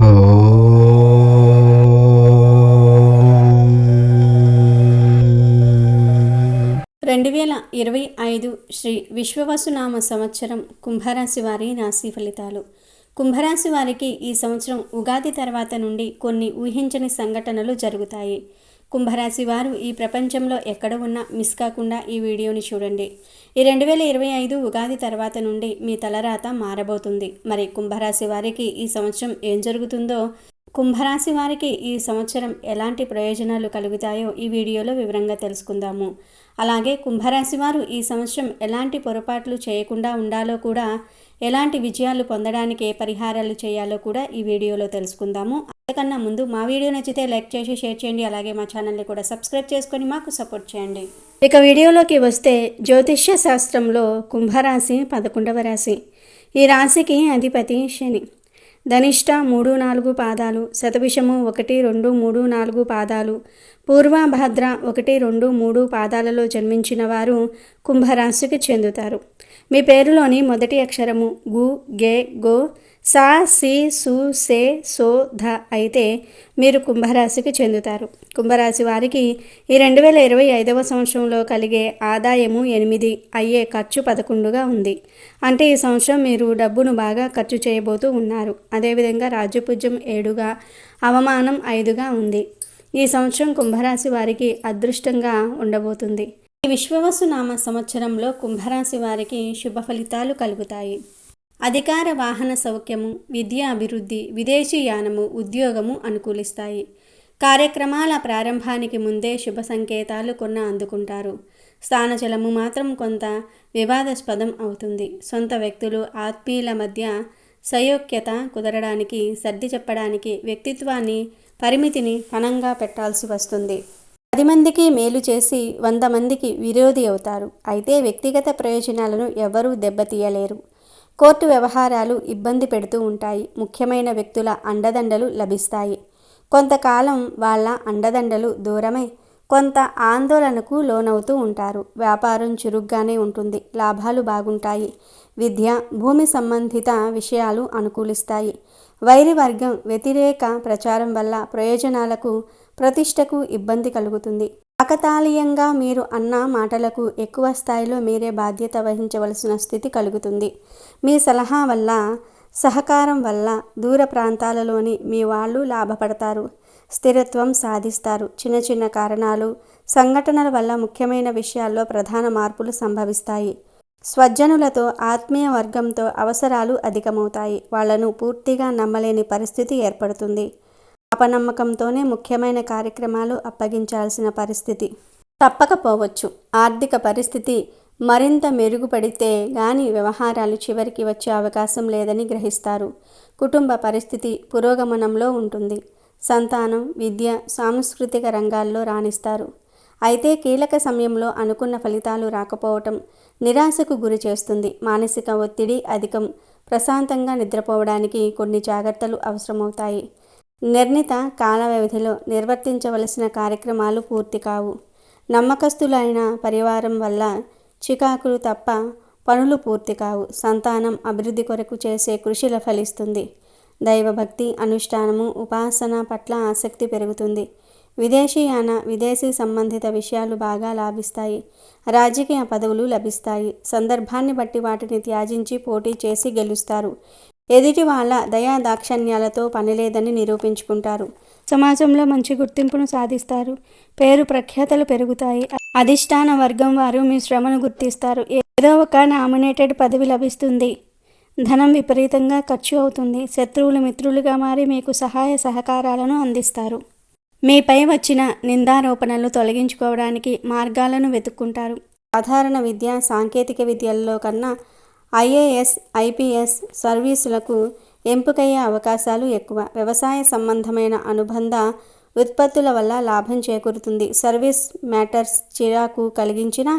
రెండు వేల ఇరవై ఐదు శ్రీ విశ్వవసునామ సంవత్సరం కుంభరాశి వారి రాశి ఫలితాలు. కుంభరాశి వారికి ఈ సంవత్సరం ఉగాది తర్వాత నుండి కొన్ని ఊహించని సంఘటనలు జరుగుతాయి. కుంభరాశి వారు ఈ ప్రపంచంలో ఎక్కడ ఉన్నా మిస్ కాకుండా ఈ వీడియోని చూడండి. ఈ రెండు వేల ఇరవై ఐదు ఉగాది తర్వాత నుండి మీ తలరాత మారబోతుంది. మరి కుంభరాశి వారికి ఈ సంవత్సరం ఏం జరుగుతుందో కుంభరాశి వారికి ఈ సంవత్సరం ఎలాంటి ప్రయోజనాలు కలుగుతాయో ఈ వీడియోలో వివరంగా తెలుసుకుందాము. అలాగే కుంభరాశి వారు ఈ సంవత్సరం ఎలాంటి పొరపాట్లు చేయకుండా ఉండాలో కూడా ఎలాంటి విజయాలు పొందడానికి ఏ పరిహారాలు చేయాలో కూడా ఈ వీడియోలో తెలుసుకుందాము. అంతకన్నా ముందు మా వీడియో నచ్చితే లైక్ చేసి షేర్ చేయండి. అలాగే మా ఛానల్ని కూడా సబ్స్క్రైబ్ చేసుకొని మాకు సపోర్ట్ చేయండి. ఇక వీడియోలోకి వస్తే జ్యోతిష్య శాస్త్రంలో కుంభరాశి పదకొండవ రాశి. ఈ రాశికి అధిపతి శని. ధనిష్ట మూడు నాలుగు పాదాలు శతభిషము ఒకటి రెండు మూడు నాలుగు పాదాలు పూర్వభద్ర ఒకటి రెండు మూడు పాదాలలో జన్మించిన వారు కుంభరాశికి చెందుతారు. మీ పేరులోని మొదటి అక్షరము గు గే గో సా సి సు సే సో ధ అయితే మీరు కుంభరాశికి చెందుతారు. కుంభరాశి వారికి ఈ రెండు వేల ఇరవై ఐదవ సంవత్సరంలో కలిగే ఆదాయము ఎనిమిది అయ్యే ఖర్చు పదకొండుగా ఉంది. అంటే ఈ సంవత్సరం మీరు డబ్బును బాగా ఖర్చు చేయబోతూ ఉన్నారు. అదేవిధంగా రాజపుజ్యం ఏడుగా అవమానం ఐదుగా ఉంది. ఈ సంవత్సరం కుంభరాశి వారికి అదృష్టంగా ఉండబోతుంది. ఈ విశ్వవసు నామ సంవత్సరంలో కుంభరాశి వారికి శుభ ఫలితాలు కలుగుతాయి. అధికార వాహన సౌఖ్యము విద్యా అభివృద్ధి విదేశీ యానము ఉద్యోగము అనుకూలిస్తాయి. కార్యక్రమాల ప్రారంభానికి ముందే శుభ సంకేతాలు కొన్న అందుకుంటారు. స్థానచలము మాత్రం కొంత వివాదాస్పదం అవుతుంది. సొంత వ్యక్తులు ఆత్మీయుల మధ్య సయోక్యత కుదరడానికి సర్ది చెప్పడానికి వ్యక్తిత్వాన్ని పరిమితిని పణంగా పెట్టాల్సి వస్తుంది. పది మందికి మేలు చేసి వంద మందికి విరోధి అవుతారు. అయితే వ్యక్తిగత ప్రయోజనాలను ఎవరూ దెబ్బతీయలేరు. కోర్టు వ్యవహారాలు ఇబ్బంది పెడుతూ ఉంటాయి. ముఖ్యమైన వ్యక్తుల అండదండలు లభిస్తాయి. కొంతకాలం వాళ్ళ అండదండలు దూరమై కొంత ఆందోళనకు లోనవుతూ ఉంటారు. వ్యాపారం చురుగ్గానే ఉంటుంది. లాభాలు బాగుంటాయి. విద్య భూమి సంబంధిత విషయాలు అనుకూలిస్తాయి. వైరి వర్గం వ్యతిరేక ప్రచారం వల్ల ప్రయోజనాలకు ప్రతిష్టకు ఇబ్బంది కలుగుతుంది. కాకతాళీయంగా మీరు అన్న మాటలకు ఎక్కువ స్థాయిలో మీరే బాధ్యత వహించవలసిన స్థితి కలుగుతుంది. మీ సలహా వల్ల సహకారం వల్ల దూర ప్రాంతాలలోని మీ వాళ్ళు లాభపడతారు స్థిరత్వం సాధిస్తారు. చిన్న చిన్న కారణాలు సంఘటనల వల్ల ముఖ్యమైన విషయాల్లో ప్రధాన మార్పులు సంభవిస్తాయి. స్వజ్జనులతో ఆత్మీయ వర్గంతో అవసరాలు అధికమవుతాయి. వాళ్ళను పూర్తిగా నమ్మలేని పరిస్థితి ఏర్పడుతుంది. అపనమ్మకంతోనే ముఖ్యమైన కార్యక్రమాలు అప్పగించాల్సిన పరిస్థితి. తప్పకపోవచ్చు. ఆర్థిక పరిస్థితి మరింత మెరుగుపడితే గాని వ్యవహారాలు చివరికి వచ్చే అవకాశం లేదని గ్రహిస్తారు. కుటుంబ పరిస్థితి పురోగమనంలో ఉంటుంది. సంతానం విద్య సాంస్కృతిక రంగాల్లో రాణిస్తారు. అయితే కీలక సమయంలో అనుకున్న ఫలితాలు రాకపోవటం నిరాశకు గురి చేస్తుంది. మానసిక ఒత్తిడి అధికం. ప్రశాంతంగా నిద్రపోవడానికి కొన్ని జాగ్రత్తలు అవసరమవుతాయి. నిర్ణీత కాల వ్యవధిలో నిర్వర్తించవలసిన కార్యక్రమాలు పూర్తి కావు. నమ్మకస్తులైన పరివారం వల్ల చికాకులు తప్ప పనులు పూర్తి కావు. సంతానం అభివృద్ధి కొరకు చేసే కృషిల ఫలిస్తుంది. దైవభక్తి అనుష్ఠానము ఉపాసన పట్ల ఆసక్తి పెరుగుతుంది. విదేశీయాన విదేశీ సంబంధిత విషయాలు బాగా లాభిస్తాయి. రాజకీయ పదవులు లభిస్తాయి. సందర్భాన్ని బట్టి వాటిని త్యాజించి పోటీ చేసి గెలుస్తారు. ఎదుటి వాళ్ళ దయా దాక్షణ్యాలతో పనిలేదని నిరూపించుకుంటారు. సమాజంలో మంచి గుర్తింపును సాధిస్తారు. పేరు ప్రఖ్యాతలు పెరుగుతాయి. అధిష్టాన వర్గం వారు మీ శ్రమను గుర్తిస్తారు. ఏదో ఒక నామినేటెడ్ పదవి లభిస్తుంది. ధనం విపరీతంగా ఖర్చు అవుతుంది. శత్రువులు మిత్రులుగా మారి మీకు సహాయ సహకారాలను అందిస్తారు. మీపై వచ్చిన నిందారోపణలు తొలగించుకోవడానికి మార్గాలను వెతుక్కుంటారు. సాధారణ విద్య సాంకేతిక విద్యల్లో కన్నా ఐఏఎస్ ఐపీఎస్ సర్వీసులకు ఎంపికయ్యే అవకాశాలు ఎక్కువ. వ్యవసాయ సంబంధమైన అనుబంధ ఉత్పత్తుల వల్ల లాభం చేకూరుతుంది. సర్వీస్ మ్యాటర్స్ చిరాకు కలిగించిన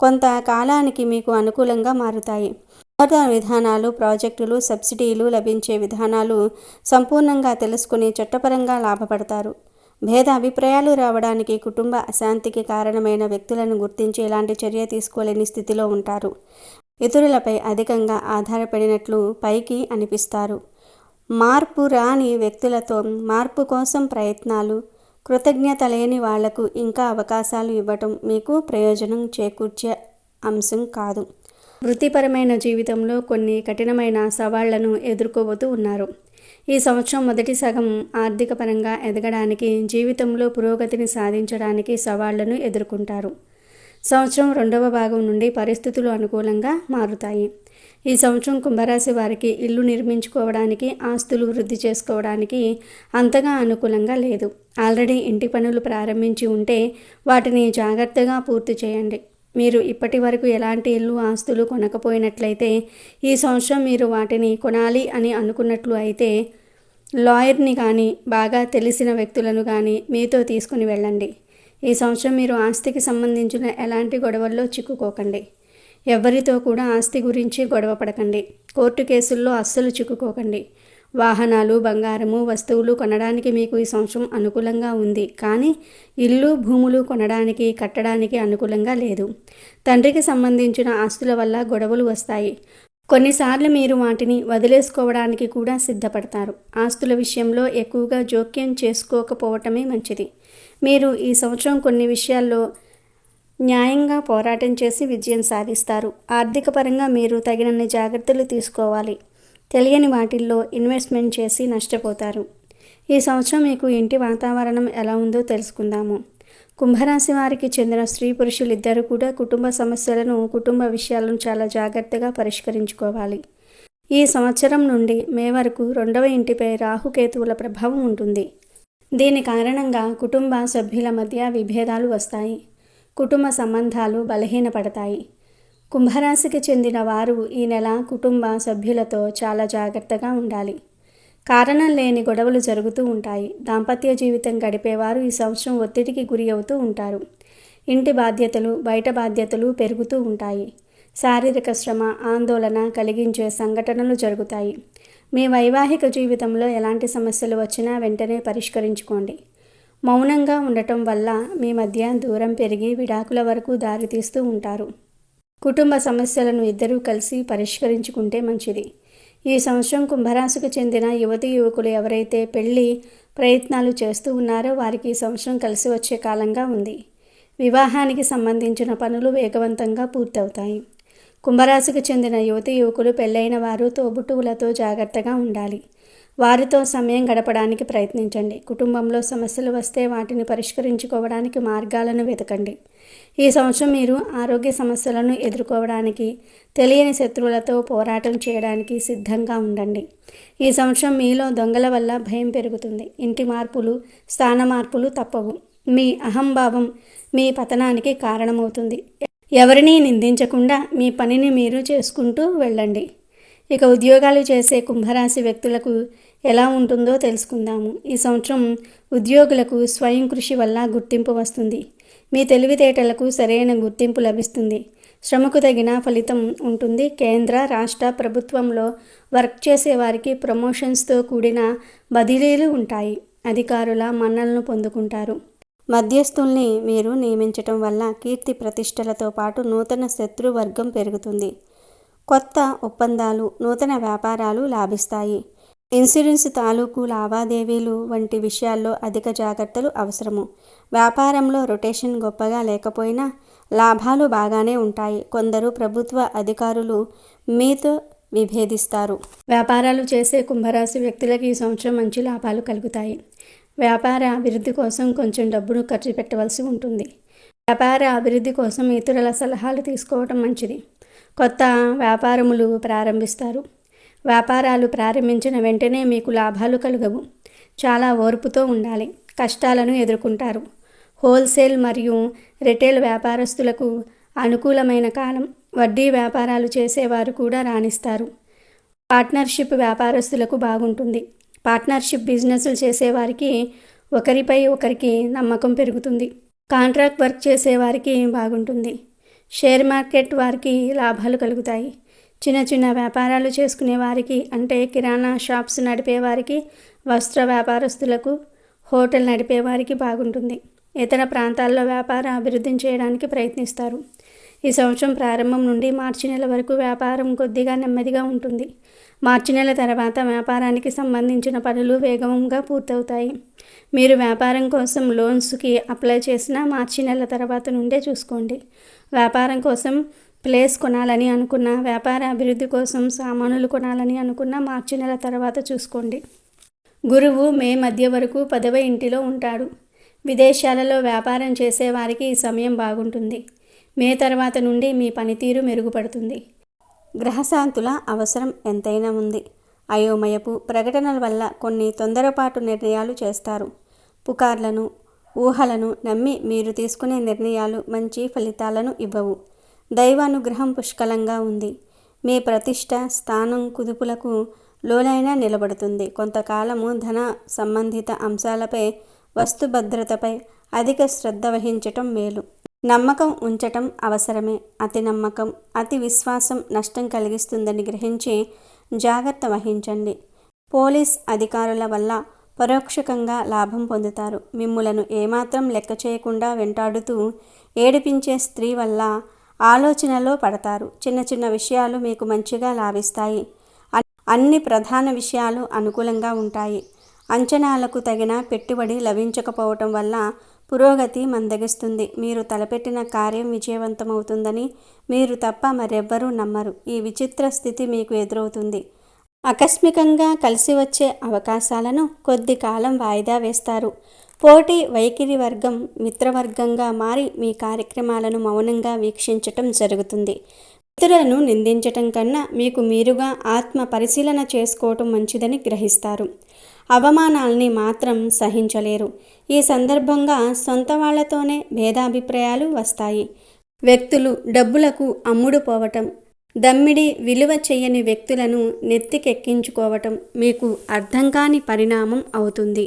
కొంత కాలానికి మీకు అనుకూలంగా మారుతాయి. నూతన విధానాలు ప్రాజెక్టులు సబ్సిడీలు లభించే విధానాలు సంపూర్ణంగా తెలుసుకుని చట్టపరంగా లాభపడతారు. భేద అభిప్రాయాలు రావడానికి కుటుంబ అశాంతికి కారణమైన వ్యక్తులను గుర్తించి ఎలాంటి చర్య తీసుకోలేని స్థితిలో ఉంటారు. ఇతరులపై అధికంగా ఆధారపడినట్లు పైకి అనిపిస్తారు. మార్పు రాని వ్యక్తులతో మార్పు కోసం ప్రయత్నాలు కృతజ్ఞత లేని వాళ్ళకు ఇంకా అవకాశాలు ఇవ్వటం మీకు ప్రయోజనం చేకూర్చే అంశం కాదు. వృత్తిపరమైన జీవితంలో కొన్ని కఠినమైన సవాళ్ళను ఎదుర్కోబోతూ ఉన్నారు. ఈ సంవత్సరం మొదటి సగం ఆర్థిక పరంగా ఎదగడానికి జీవితంలో పురోగతిని సాధించడానికి సవాళ్ళను ఎదుర్కొంటారు. సంవత్సరం రెండవ భాగం నుండి పరిస్థితులు అనుకూలంగా మారుతాయి. ఈ సంవత్సరం కుంభరాశి వారికి ఇల్లు నిర్మించుకోవడానికి ఆస్తులు వృద్ధి చేసుకోవడానికి అంతగా అనుకూలంగా లేదు. ఆల్రెడీ ఇంటి పనులు ప్రారంభించి ఉంటే వాటిని జాగ్రత్తగా పూర్తి చేయండి. మీరు ఇప్పటి వరకు ఎలాంటి ఇల్లు ఆస్తులు కొనకపోయినట్లయితే ఈ సంవత్సరం మీరు వాటిని కొనాలి అని అనుకున్నట్లు అయితే లాయర్ని కానీ బాగా తెలిసిన వ్యక్తులను కానీ మీతో తీసుకుని వెళ్ళండి. ఈ సంవత్సరం మీరు ఆస్తికి సంబంధించిన ఎలాంటి గొడవల్లో చిక్కుకోకండి. ఎవరితో కూడా ఆస్తి గురించి గొడవ పడకండి. కోర్టు కేసుల్లో అస్సలు చిక్కుకోకండి. వాహనాలు బంగారము వస్తువులు కొనడానికి మీకు ఈ సంవత్సరం అనుకూలంగా ఉంది. కానీ ఇల్లు భూములు కొనడానికి కట్టడానికి అనుకూలంగా లేదు. తండ్రికి సంబంధించిన ఆస్తుల వల్ల గొడవలు వస్తాయి. కొన్నిసార్లు మీరు వాటిని వదిలేసుకోవడానికి కూడా సిద్ధపడతారు. ఆస్తుల విషయంలో ఎక్కువగా జోక్యం చేసుకోకపోవటమే మంచిది. మీరు ఈ సంవత్సరం కొన్ని విషయాల్లో న్యాయంగా పోరాటం చేసి విజయం సాధిస్తారు. ఆర్థిక పరంగా మీరు తగినన్ని జాగ్రత్తలు తీసుకోవాలి. తెలియని వాటిల్లో ఇన్వెస్ట్మెంట్ చేసి నష్టపోతారు. ఈ సంవత్సరం మీకు ఇంటి వాతావరణం ఎలా ఉందో తెలుసుకుందాము. కుంభరాశి వారికి చెందిన స్త్రీ పురుషులు ఇద్దరు కూడా కుటుంబ సమస్యలను కుటుంబ విషయాలను చాలా జాగ్రత్తగా పరిష్కరించుకోవాలి. ఈ సంవత్సరం నుండి మే వరకు రెండవ ఇంటిపై రాహుకేతువుల ప్రభావం ఉంటుంది. దీని కారణంగా కుటుంబ సభ్యుల మధ్య విభేదాలు వస్తాయి. కుటుంబ సంబంధాలు బలహీనపడతాయి. కుంభరాశికి చెందిన వారు ఈ నెల కుటుంబ సభ్యులతో చాలా జాగ్రత్తగా ఉండాలి. కారణం లేని గొడవలు జరుగుతూ ఉంటాయి. దాంపత్య జీవితం గడిపేవారు ఈ సంవత్సరం ఒత్తిడికి గురి అవుతూ ఉంటారు. ఇంటి బాధ్యతలు బయట బాధ్యతలు పెరుగుతూ ఉంటాయి. శారీరక శ్రమ ఆందోళన కలిగించే సంఘటనలు జరుగుతాయి. మీ వైవాహిక జీవితంలో ఎలాంటి సమస్యలు వచ్చినా వెంటనే పరిష్కరించుకోండి. మౌనంగా ఉండటం వల్ల మీ మధ్య దూరం పెరిగి విడాకుల వరకు దారితీస్తూ ఉంటారు. కుటుంబ సమస్యలను ఇద్దరూ కలిసి పరిష్కరించుకుంటే మంచిది. ఈ సంవత్సరం కుంభరాశికి చెందిన యువతి యువకులు ఎవరైతే పెళ్ళి ప్రయత్నాలు చేస్తూ ఉన్నారో వారికి ఈ సంవత్సరం కలిసి వచ్చే కాలంగా ఉంది. వివాహానికి సంబంధించిన పనులు వేగవంతంగా పూర్తవుతాయి. కుంభరాశికి చెందిన యువతి యువకులు పెళ్ళైన వారు తోబుట్టువులతో జాగ్రత్తగా ఉండాలి. వారితో సమయం గడపడానికి ప్రయత్నించండి. కుటుంబంలో సమస్యలు వస్తే వాటిని పరిష్కరించుకోవడానికి మార్గాలను వెతకండి. ఈ సంవత్సరం మీరు ఆరోగ్య సమస్యలను ఎదుర్కోవడానికి తెలియని శత్రువులతో పోరాటం చేయడానికి సిద్ధంగా ఉండండి. ఈ సంవత్సరం మీలో దొంగల వల్ల భయం పెరుగుతుంది. ఇంటి మార్పులు స్థాన మార్పులు తప్పవు. మీ అహంభావం మీ పతనానికి కారణమవుతుంది. ఎవరినీ నిందించకుండా మీ పనిని మీరు చేసుకుంటూ వెళ్ళండి. ఇక ఉద్యోగాలు చేసే కుంభరాశి వ్యక్తులకు ఎలా ఉంటుందో తెలుసుకుందాము. ఈ సంవత్సరం ఉద్యోగులకు స్వయం కృషి వల్ల గుర్తింపు వస్తుంది. మీ తెలివితేటలకు సరైన గుర్తింపు లభిస్తుంది. శ్రమకు తగిన ఫలితం ఉంటుంది. కేంద్ర రాష్ట్ర ప్రభుత్వంలో వర్క్ చేసే వారికి ప్రమోషన్స్తో కూడిన బదిలీలు ఉంటాయి. అధికారుల మన్నలను పొందుకుంటారు. మధ్యస్థుల్ని మీరు నియమించటం వల్ల కీర్తి ప్రతిష్టలతో పాటు నూతన శత్రువర్గం పెరుగుతుంది. కొత్త ఒప్పందాలు నూతన వ్యాపారాలు లాభిస్తాయి. ఇన్సూరెన్స్ తాలూకు లావాదేవీలు వంటి విషయాల్లో అధిక జాగ్రత్తలు అవసరము. వ్యాపారంలో రొటేషన్ గొప్పగా లేకపోయినా లాభాలు బాగానే ఉంటాయి. కొందరు ప్రభుత్వ అధికారులు మీతో విభేదిస్తారు. వ్యాపారాలు చేసే కుంభరాశి వ్యక్తులకు ఈ సంవత్సరం మంచి లాభాలు కలుగుతాయి. వ్యాపార అభివృద్ధి కోసం కొంచెం డబ్బును ఖర్చు పెట్టవలసి ఉంటుంది. వ్యాపార అభివృద్ధి కోసం ఇతరుల సలహాలు తీసుకోవటం మంచిది. కొత్త వ్యాపారములు ప్రారంభిస్తారు. వ్యాపారాలు ప్రారంభించిన వెంటనే మీకు లాభాలు కలుగవు. చాలా ఓర్పుతో ఉండాలి. కష్టాలను ఎదుర్కొంటారు. హోల్సేల్ మరియు రిటైల్ వ్యాపారస్తులకు అనుకూలమైన కాలం. వడ్డీ వ్యాపారాలు చేసేవారు కూడా రాణిస్తారు. పార్ట్నర్షిప్ వ్యాపారస్తులకు బాగుంటుంది. పార్ట్నర్షిప్ బిజినెస్లు చేసేవారికి ఒకరిపై ఒకరికి నమ్మకం పెరుగుతుంది. కాంట్రాక్ట్ వర్క్ చేసేవారికి బాగుంటుంది. షేర్ మార్కెట్ వారికి లాభాలు కలుగుతాయి. చిన్న చిన్న వ్యాపారాలు చేసుకునే వారికి అంటే కిరాణా షాప్స్ నడిపే వారికి వస్త్ర వ్యాపారస్తులకు హోటల్ నడిపే వారికి బాగుంటుంది. ఇతర ప్రాంతాల్లో వ్యాపార అభివృద్ధిని చేయడానికి ప్రయత్నిస్తారు. ఈ సంవత్సరం ప్రారంభం నుండి మార్చి నెల వరకు వ్యాపారం కొద్దిగా నెమ్మదిగా ఉంటుంది. మార్చి నెల తర్వాత వ్యాపారానికి సంబంధించిన పనులు వేగంగా పూర్తవుతాయి. మీరు వ్యాపారం కోసం లోన్స్కి అప్లై చేసిన మార్చి నెల తర్వాత నుండే చూసుకోండి. వ్యాపారం కోసం ప్లేస్ కొనాలని అనుకున్న వ్యాపార అభివృద్ధి కోసం సామానులు కొనాలని అనుకున్న మార్చి నెల తర్వాత చూసుకోండి. గురువు మే మధ్య వరకు పదవ ఇంటిలో ఉంటాడు. విదేశాలలో వ్యాపారం చేసేవారికి ఈ సమయం బాగుంటుంది. మే తర్వాత నుండి మీ పనితీరు మెరుగుపడుతుంది. గ్రహశాంతుల అవసరం ఎంతైనా ఉంది. అయోమయపు ప్రకటనల వల్ల కొన్ని తొందరపాటు నిర్ణయాలు చేస్తారు. పుకార్లను ఊహలను నమ్మి మీరు తీసుకునే నిర్ణయాలు మంచి ఫలితాలను ఇవ్వవు. దైవానుగ్రహం పుష్కలంగా ఉంది. మీ ప్రతిష్ట స్థానం కుదుపులకు లోనైనా నిలబడుతుంది. కొంతకాలము ధన సంబంధిత అంశాలపై వస్తు భద్రతపై అధిక శ్రద్ధ వహించటం మేలు. నమ్మకం ఉంచటం అవసరమే. అతి నమ్మకం అతి విశ్వాసం నష్టం కలిగిస్తుందని గ్రహించి జాగ్రత్త వహించండి. పోలీస్ అధికారుల వల్ల పరోక్షకంగా లాభం పొందుతారు. మిమ్ములను ఏమాత్రం లెక్క చేయకుండా వెంటాడుతూ ఏడిపించే స్త్రీ వల్ల ఆలోచనలో పడతారు. చిన్న చిన్న విషయాలు మీకు మంచిగా లాభిస్తాయి. అన్ని ప్రధాన విషయాలు అనుకూలంగా ఉంటాయి. అంచనాలకు తగిన పెట్టుబడి లభించకపోవటం వల్ల పురోగతి మందగిస్తుంది. మీరు తలపెట్టిన కార్యం విజయవంతమవుతుందని మీరు తప్ప మరెవ్వరూ నమ్మరు. ఈ విచిత్ర స్థితి మీకు ఎదురవుతుంది. ఆకస్మికంగా కలిసి వచ్చే అవకాశాలను కొద్ది కాలం వాయిదా వేస్తారు. పోటీ వైఖరి వర్గం మిత్రవర్గంగా మారి మీ కార్యక్రమాలను మౌనంగా వీక్షించటం జరుగుతుంది. ఇతరులను నిందించటం కన్నా మీకు మీరుగా ఆత్మ పరిశీలన చేసుకోవటం మంచిదని గ్రహిస్తారు. అవమానాల్ని మాత్రం సహించలేరు. ఈ సందర్భంగా సొంత వాళ్ళతోనే భేదాభిప్రాయాలు వస్తాయి. వ్యక్తులు డబ్బులకు అమ్ముడు పోవటం దమ్మిడి విలువ చేయని వ్యక్తులను నెత్తికెక్కించుకోవటం మీకు అర్థం కాని పరిణామం అవుతుంది.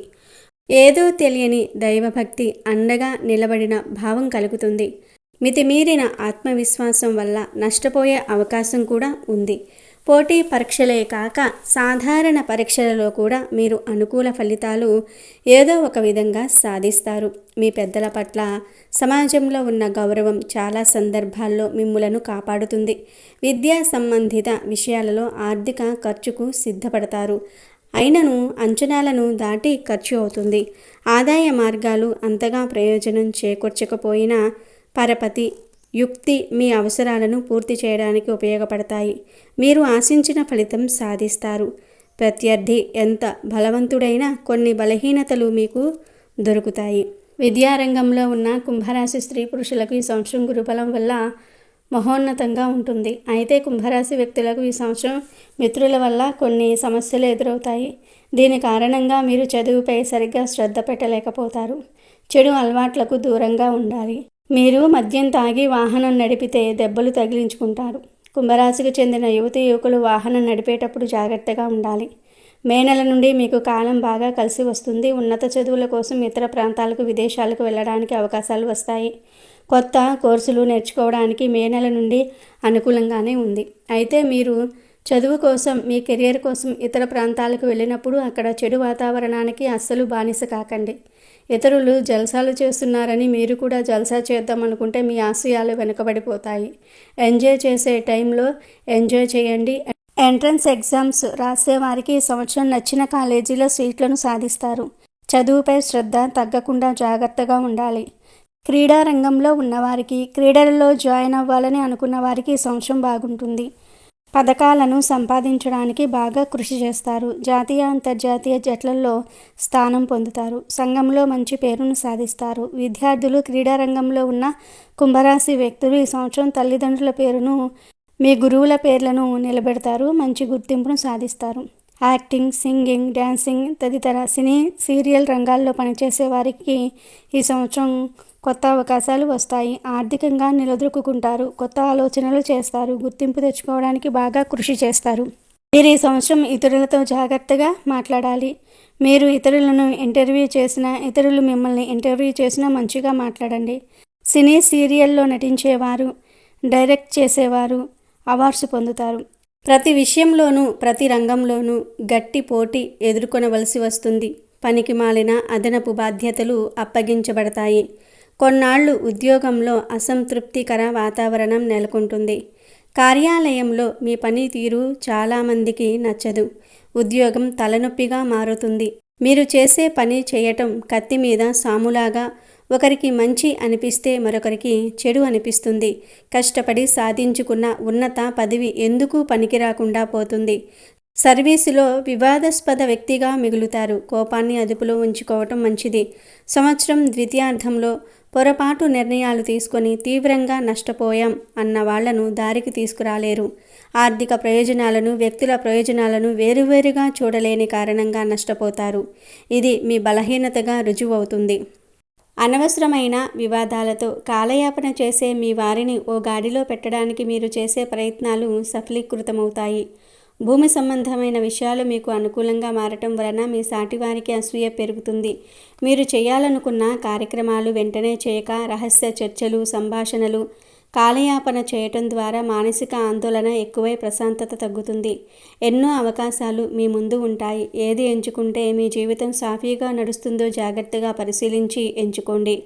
ఏదో తెలియని దైవభక్తి అండగా నిలబడిన భావం కలుగుతుంది. మితిమీరిన ఆత్మవిశ్వాసం వల్ల నష్టపోయే అవకాశం కూడా ఉంది. పోటీ పరీక్షలే కాక సాధారణ పరీక్షలలో కూడా మీరు అనుకూల ఫలితాలు ఏదో ఒక విధంగా సాధిస్తారు. మీ పెద్దల పట్ల సమాజంలో ఉన్న గౌరవం చాలా సందర్భాల్లో మిమ్ములను కాపాడుతుంది. విద్యా సంబంధిత విషయాలలో ఆర్థిక ఖర్చుకు సిద్ధపడతారు. అయినను అంచనాలను దాటి ఖర్చు అవుతుంది. ఆదాయ మార్గాలు అంతగా ప్రయోజనం చేకూర్చకపోయినా పరపతి యుక్తి మీ అవసరాలను పూర్తి చేయడానికి ఉపయోగపడతాయి. మీరు ఆశించిన ఫలితం సాధిస్తారు. ప్రత్యర్థి ఎంత బలవంతుడైనా కొన్ని బలహీనతలు మీకు దొరుకుతాయి. విద్యారంగంలో ఉన్న కుంభరాశి స్త్రీ పురుషులకు ఈ సంవత్సరం గురుబలం వల్ల మహోన్నతంగా ఉంటుంది. అయితే కుంభరాశి వ్యక్తులకు ఈ సంవత్సరం మిత్రుల వల్ల కొన్ని సమస్యలు ఎదురవుతాయి. దీని కారణంగా మీరు చదువుపై సరిగ్గా శ్రద్ధ పెట్టలేకపోతారు. చెడు అలవాట్లకు దూరంగా ఉండాలి. మీరు మద్యం తాగి వాహనం నడిపితే దెబ్బలు తగిలించుకుంటారు. కుంభరాశికి చెందిన యువతి యువకులు వాహనం నడిపేటప్పుడు జాగ్రత్తగా ఉండాలి. మే నెల నుండి మీకు కాలం బాగా కలిసి వస్తుంది. ఉన్నత చదువుల కోసం ఇతర ప్రాంతాలకు విదేశాలకు వెళ్ళడానికి అవకాశాలు వస్తాయి. కొత్త కోర్సులు నేర్చుకోవడానికి మే నెల నుండి అనుకూలంగానే ఉంది. అయితే మీరు చదువు కోసం మీ కెరియర్ కోసం ఇతర ప్రాంతాలకు వెళ్ళినప్పుడు అక్కడ చెడు వాతావరణానికి అస్సలు బానిస కాకండి. ఇతరులు జల్సాలు చేస్తున్నారని మీరు కూడా జల్సా చేద్దాం అనుకుంటే మీ ఆశయాలు వెనుకబడిపోతాయి. ఎంజాయ్ చేసే టైంలో ఎంజాయ్ చేయండి. ఎంట్రన్స్ ఎగ్జామ్స్ రాసేవారికి ఈ సంవత్సరం నచ్చిన కాలేజీలో సీట్లను సాధిస్తారు. చదువుపై శ్రద్ధ తగ్గకుండా జాగ్రత్తగా ఉండాలి. క్రీడా రంగంలో ఉన్నవారికి క్రీడలలో జాయిన్ అవ్వాలని అనుకున్న వారికి ఈ సంవత్సరం బాగుంటుంది. పథకాలను సంపాదించడానికి బాగా కృషి చేస్తారు. జాతీయ అంతర్జాతీయ జట్లలో స్థానం పొందుతారు. సంఘంలో మంచి పేరును సాధిస్తారు. విద్యార్థులు క్రీడారంగంలో ఉన్న కుంభరాశి వ్యక్తులు ఈ సంవత్సరం తల్లిదండ్రుల పేరును మీ గురువుల పేర్లను నిలబెడతారు. మంచి గుర్తింపును సాధిస్తారు. యాక్టింగ్ సింగింగ్ డ్యాన్సింగ్ తదితర సినీ సీరియల్ రంగాల్లో పనిచేసే వారికి ఈ సంవత్సరం కొత్త అవకాశాలు వస్తాయి. ఆర్థికంగా నిలదొక్కుంటారు కొత్త ఆలోచనలు చేస్తారు. గుర్తింపు తెచ్చుకోవడానికి బాగా కృషి చేస్తారు. మీరు ఈ సంవత్సరం ఇతరులతో జాగ్రత్తగా మాట్లాడాలి. మీరు ఇతరులను ఇంటర్వ్యూ చేసిన ఇతరులు మిమ్మల్ని ఇంటర్వ్యూ చేసినా మంచిగా మాట్లాడండి. సినీ సీరియల్లో నటించేవారు డైరెక్ట్ చేసేవారు అవార్డ్స్ పొందుతారు. ప్రతి విషయంలోనూ ప్రతి రంగంలోనూ గట్టి పోటీ ఎదుర్కొనవలసి వస్తుంది. పనికి మాలిన అదనపు బాధ్యతలు అప్పగించబడతాయి. కొన్నాళ్ళు ఉద్యోగంలో అసంతృప్తికర వాతావరణం నెలకొంటుంది. కార్యాలయంలో మీ పనితీరు చాలామందికి నచ్చదు. ఉద్యోగం తలనొప్పిగా మారుతుంది. మీరు చేసే పని చేయటం కత్తి మీద సాములాగా ఒకరికి మంచి అనిపిస్తే మరొకరికి చెడు అనిపిస్తుంది. కష్టపడి సాధించుకున్న ఉన్నత పదవి ఎందుకు పనికిరాకుండా పోతుంది? సర్వీసులో వివాదాస్పద వ్యక్తిగా మిగులుతారు. కోపాన్ని అదుపులో ఉంచుకోవటం మంచిది. సంవత్సరం ద్వితీయార్థంలో పొరపాటు నిర్ణయాలు తీసుకొని తీవ్రంగా నష్టపోయాం అన్న వాళ్ళను దారికి తీసుకురాలేరు. ఆర్థిక ప్రయోజనాలను వ్యక్తుల ప్రయోజనాలను వేరువేరుగా చూడలేని కారణంగా నష్టపోతారు. ఇది మీ బలహీనతగా రుజువవుతుంది. అనవసరమైన వివాదాలతో కాలయాపన చేసే మీ వారిని ఓ గాడిలో పెట్టడానికి మీరు చేసే ప్రయత్నాలు సఫలీకృతమవుతాయి. భూమి సంబంధమైన విషయాలు మీకు అనుకూలంగా మారటం వలన మీ సాటివారికి అసూయ పెరుగుతుంది. మీరు చేయాలనుకున్న కార్యక్రమాలు వెంటనే చేయక రహస్య చర్చలు సంభాషణలు కాలయాపన చేయటం ద్వారా మానసిక ఆందోళన ఎక్కువై ప్రశాంతత తగ్గుతుంది. ఎన్నో అవకాశాలు మీ ముందు ఉంటాయి. ఏది ఎంచుకుంటే మీ జీవితం సాఫీగా నడుస్తుందో జాగ్రత్తగా పరిశీలించి ఎంచుకోండి.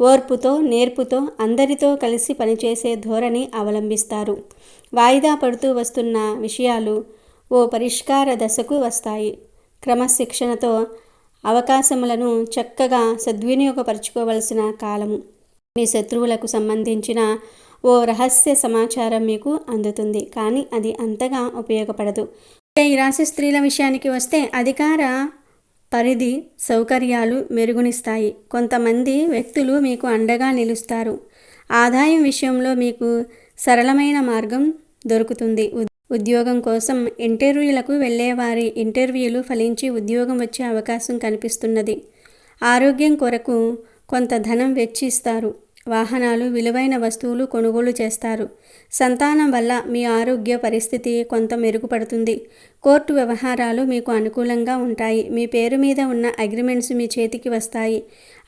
ఓర్పుతో నేర్పుతో అందరితో కలిసి పనిచేసే ధోరణి అవలంబిస్తారు. వాయిదా పడుతూ వస్తున్న విషయాలు ఓ పరిష్కార దశకు వస్తాయి. క్రమశిక్షణతో అవకాశములను చక్కగా సద్వినియోగపరచుకోవలసిన కాలము. మీ శత్రువులకు సంబంధించిన ఓ రహస్య సమాచారం మీకు అందుతుంది. కానీ అది అంతగా ఉపయోగపడదు. ఈ రాశి స్త్రీల విషయానికి వస్తే అధికార పరిధి సౌకర్యాలు మెరుగునిస్తాయి. కొంతమంది వ్యక్తులు మీకు అండగా నిలుస్తారు. ఆదాయం విషయంలో మీకు సరళమైన మార్గం దొరుకుతుంది. ఉద్యోగం కోసం ఇంటర్వ్యూలకు వెళ్ళేవారి ఇంటర్వ్యూలు ఫలించి ఉద్యోగం వచ్చే అవకాశం కనిపిస్తున్నది. ఆరోగ్యం కొరకు కొంత ధనం వెచ్చిస్తారు. వాహనాలు విలువైన వస్తువులు కొనుగోలు చేస్తారు. సంతానం వల్ల మీ ఆరోగ్య పరిస్థితి కొంత మెరుగుపడుతుంది. కోర్టు వ్యవహారాలు మీకు అనుకూలంగా ఉంటాయి. మీ పేరు మీద ఉన్న అగ్రిమెంట్స్ మీ చేతికి వస్తాయి.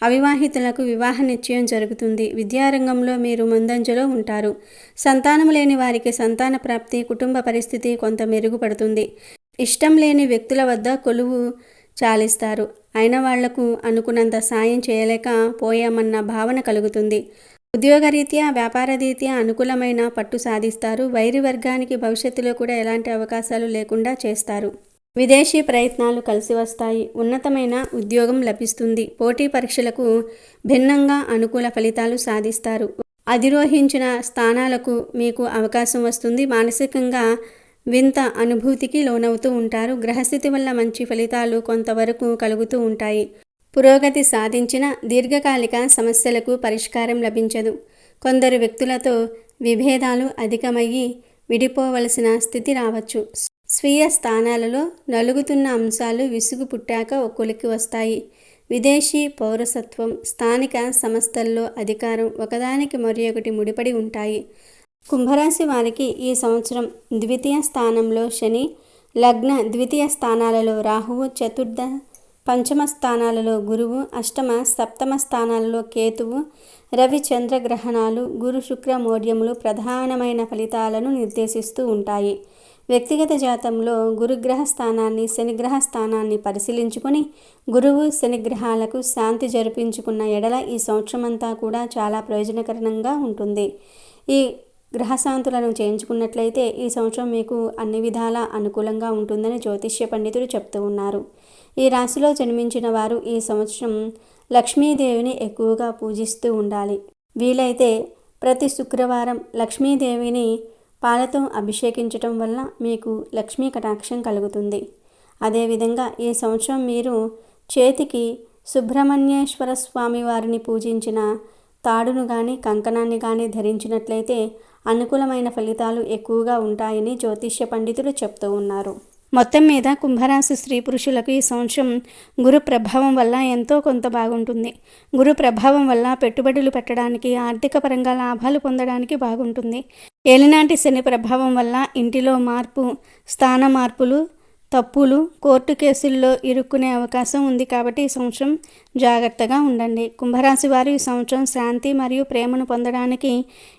అవివాహితులకు వివాహ నిశ్చయం జరుగుతుంది. విద్యారంగంలో మీరు ముందంజలో ఉంటారు. సంతానం లేని వారికి సంతాన ప్రాప్తి కుటుంబ పరిస్థితి కొంత మెరుగుపడుతుంది. ఇష్టం లేని వ్యక్తుల వద్ద కొలువు చాలిస్తారు. అయిన వాళ్ళకు అనుకున్నంత సాయం చేయలేక పోయామన్న భావన కలుగుతుంది. ఉద్యోగరీత్యా వ్యాపారరీత్యా అనుకూలమైన పట్టు సాధిస్తారు. వైరి వర్గానికి భవిష్యత్తులో కూడా ఎలాంటి అవకాశాలు లేకుండా చేస్తారు. విదేశీ ప్రయత్నాలు కలిసి వస్తాయి. ఉన్నతమైన ఉద్యోగం లభిస్తుంది. పోటీ పరీక్షలకు భిన్నంగా అనుకూల ఫలితాలు సాధిస్తారు. అధిరోహించిన స్థానాలకు మీకు అవకాశం వస్తుంది. మానసికంగా వింత అనుభూతికి లోనవుతూ ఉంటారు. గ్రహస్థితి వల్ల మంచి ఫలితాలు కొంతవరకు కలుగుతూ ఉంటాయి. పురోగతి సాధించిన దీర్ఘకాలిక సమస్యలకు పరిష్కారం లభించదు. కొందరు వ్యక్తులతో విభేదాలు అధికమయ్యి విడిపోవలసిన స్థితి రావచ్చు. స్వీయ స్థానాలలో నలుగుతున్న అంశాలు విసుగు పుట్టాక ఒక్కొలికి వస్తాయి. విదేశీ పౌరసత్వం స్థానిక సంస్థల్లో అధికారం ఒకదానికి మరి ఒకటి ముడిపడి ఉంటాయి. కుంభరాశి వారికి ఈ సంవత్సరం ద్వితీయ స్థానంలో శని లగ్న ద్వితీయ స్థానాలలో రాహువు చతుర్థ పంచమ స్థానాలలో గురువు అష్టమ సప్తమ స్థానాలలో కేతువు రవి చంద్రగ్రహణాలు గురు శుక్ర మౌర్యములు ప్రధానమైన ఫలితాలను నిర్దేశిస్తూ ఉంటాయి. వ్యక్తిగత జాతంలో గురుగ్రహ స్థానాన్ని శనిగ్రహ స్థానాన్ని పరిశీలించుకొని గురువు శనిగ్రహాలకు శాంతి జరిపించుకున్న ఎడల ఈ సంవత్సరమంతా కూడా చాలా ప్రయోజనకరంగా ఉంటుంది. ఈ గ్రహశాంతులను చేయించుకున్నట్లయితే ఈ సంవత్సరం మీకు అన్ని విధాల అనుకూలంగా ఉంటుందని జ్యోతిష్య పండితులు చెప్తూ ఉన్నారు. ఈ రాశిలో జన్మించిన వారు ఈ సంవత్సరం లక్ష్మీదేవిని ఎక్కువగా పూజిస్తూ ఉండాలి. వీలైతే ప్రతి శుక్రవారం లక్ష్మీదేవిని పాలతో అభిషేకించటం వల్ల మీకు లక్ష్మీ కటాక్షం కలుగుతుంది. అదేవిధంగా ఈ సంవత్సరం మీరు చేతికి సుబ్రహ్మణ్యేశ్వర స్వామి వారిని పూజించిన తాడును కానీ కంకణాన్ని కానీ ధరించినట్లయితే అనుకూలమైన ఫలితాలు ఎక్కువగా ఉంటాయని జ్యోతిష్య పండితులు చెప్తూ ఉన్నారు. మొత్తం మీద కుంభరాశి స్త్రీ పురుషులకు ఈ సంవత్సరం గురు ప్రభావం వల్ల ఎంతో కొంత బాగుంటుంది. గురు ప్రభావం వల్ల పెట్టుబడులు పెట్టడానికి ఆర్థిక పరంగా లాభాలు పొందడానికి బాగుంటుంది. ఏలినాటి శని ప్రభావం వల్ల ఇంటిలో మార్పు స్థాన మార్పులు తప్పులు కోర్టు కేసుల్లో ఇరుక్కునే అవకాశం ఉంది కాబట్టి ఈ సంవత్సరం జాగ్రత్తగా ఉండండి. కుంభరాశి వారు ఈ సంవత్సరం శాంతి మరియు ప్రేమను పొందడానికి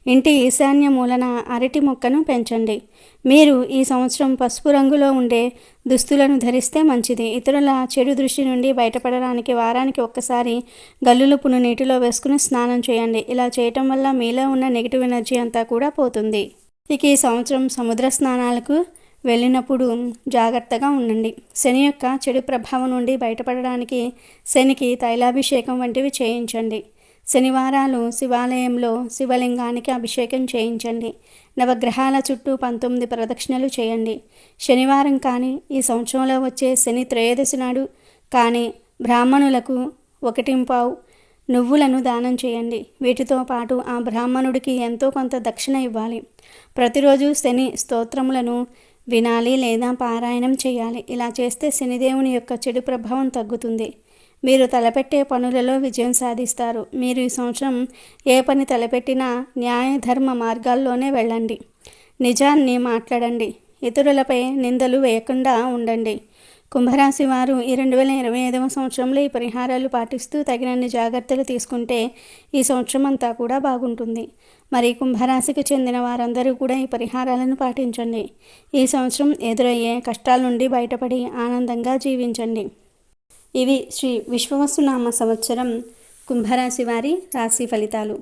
ఇంటి ఈశాన్య మూలన అరటి మొక్కను పెంచండి. మీరు ఈ సంవత్సరం పసుపు రంగులో ఉండే దుస్తులను ధరిస్తే మంచిది. ఇతరుల చెడు దృష్టి నుండి బయటపడడానికి వారానికి ఒక్కసారి గల్లులుపును నీటిలో వేసుకుని స్నానం చేయండి. ఇలా చేయటం వల్ల మీలో ఉన్న నెగిటివ్ ఎనర్జీ అంతా కూడా పోతుంది. ఇక ఈ సంవత్సరం సముద్ర స్నానాలకు వెళ్ళినప్పుడు జాగ్రత్తగా ఉండండి. శని యొక్క చెడు ప్రభావం నుండి బయటపడడానికి శనికి తైలాభిషేకం వంటివి చేయించండి. శనివారాలు శివాలయంలో శివలింగానికి అభిషేకం చేయించండి. నవగ్రహాల చుట్టూ పంతొమ్మిది ప్రదక్షిణలు చేయండి. శనివారం కానీ ఈ సంవత్సరంలో వచ్చే శని త్రయోదశి నాడు కానీ బ్రాహ్మణులకు ఒకటింపావు నువ్వులను దానం చేయండి. వీటితో పాటు ఆ బ్రాహ్మణుడికి ఎంతో కొంత దక్షిణ ఇవ్వాలి. ప్రతిరోజు శని స్తోత్రములను వినాలి లేదా పారాయణం చేయాలి. ఇలా చేస్తే శనిదేవుని యొక్క చెడు ప్రభావం తగ్గుతుంది. మీరు తలపెట్టే పనులలో విజయం సాధిస్తారు. మీరు ఈ సంవత్సరం ఏ పని తలపెట్టినా న్యాయ ధర్మ మార్గాల్లోనే వెళ్ళండి. నిజాన్ని మాట్లాడండి. ఇతరులపై నిందలు వేయకుండా ఉండండి. కుంభరాశి వారు ఈ రెండు వేల ఇరవై ఐదవ సంవత్సరంలో ఈ పరిహారాలు పాటిస్తూ తగినన్ని జాగ్రత్తలు తీసుకుంటే ఈ సంవత్సరం అంతా కూడా బాగుంటుంది. మరి కుంభరాశికి చెందిన వారందరూ కూడా ఈ పరిహారాలను పాటించండి. ఈ సంవత్సరం ఎదురయ్యే కష్టాల నుండి బయటపడి ఆనందంగా జీవించండి. ఇవి శ్రీ విశ్వవసునామ సంవత్సరం కుంభరాశి వారి రాశి ఫలితాలు.